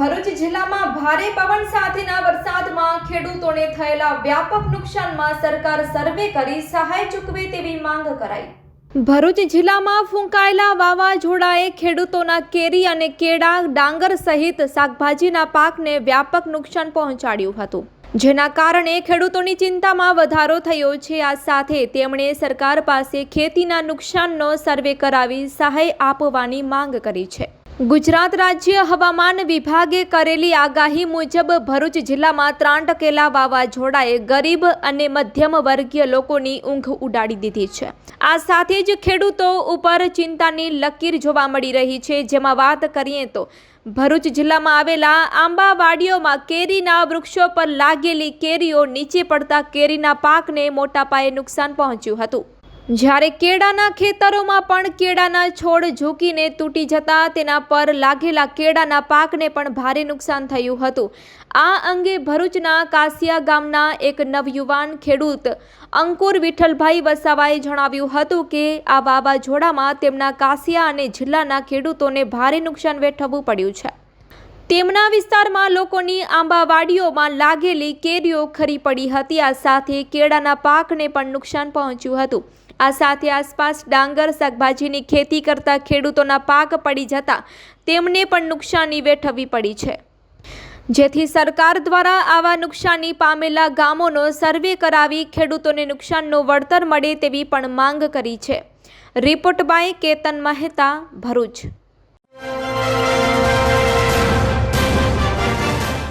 ભારે પવન સાથેના વરસાદમાં ખેડૂતોને થયેલા વ્યાપક નુકસાનમાં સરકાર સર્વે કરી સહાય ચૂકવે તેવી માંગ કરાઈ. ભરૂચ જિલ્લામાં ફૂંકાયેલા વાવાઝોડાએ ખેડૂતોના કેરી અને કેળા, ડાંગર સહિત શાકભાજીના પાકને વ્યાપક નુકસાન પહોંચાડ્યું હતું. જેના કારણે ખેડૂતોની ચિંતામાં વધારો થયો છે. આ સાથે તેમણે સરકાર પાસે ખેતીના નુકસાનનો સર્વે કરાવી સહાય આપવાની માંગ કરી છે. ગુજરાત રાજ્ય હવામાન વિભાગે કરેલી આગાહી મુજબ ભરૂચ જિલ્લામાં ત્રાટકેલા વાવાઝોડાએ ગરીબ અને મધ્યમ વર્ગીય લોકોની ઊંઘ ઉડાડી દીધી છે. આ સાથે જ ખેડૂતો ઉપર ચિંતાની લકીર જોવા મળી રહી છે. જેમાં વાત કરીએ તો ભરૂચ જિલ્લામાં આવેલા આંબાવાડીઓમાં કેરીના વૃક્ષો પર લાગેલી કેરીઓ નીચે પડતા કેરીના પાકને મોટા પાયે નુકસાન પહોંચ્યું હતું. જ્યારે કેળાના ખેતરોમાં પણ કેળાના છોડ ઝૂકીને તૂટી જતા, તેના પર લાગેલા કેળાના પાકને પણ ભારે નુકસાન થયું હતું. આ અંગે ભરૂચના કાસિયા ગામના એક નવયુવાન ખેડૂત અંકુર વિઠ્ઠલભાઈ વસાવાએ જણાવ્યું હતું કે, આ વાવાઝોડામાં તેમના કાસિયા અને જિલ્લાના ખેડૂતોને ભારે નુકસાન વેઠવવું પડ્યું છે. તેમના વિસ્તારમાં લોકોની આંબાવાડીઓમાં લાગેલી કેરીઓ ખરી પડી હતી. આ સાથે કેળાના પાકને પણ નુકસાન પહોંચ્યું હતું. આ સાથે આસપાસ ડાંગર શાકભાજીની ખેતી કરતા ખેડૂતોના પાક પડી જતા તેમને પણ નુકસાની વેઠવવી પડી છે. જેથી સરકાર દ્વારા આવા નુકસાની પામેલા ગામોનો સર્વે કરાવી ખેડૂતોને નુકસાનનું વળતર મળે તેવી પણ માંગ કરી છે. Report by Ketan Mehta, Bharuch.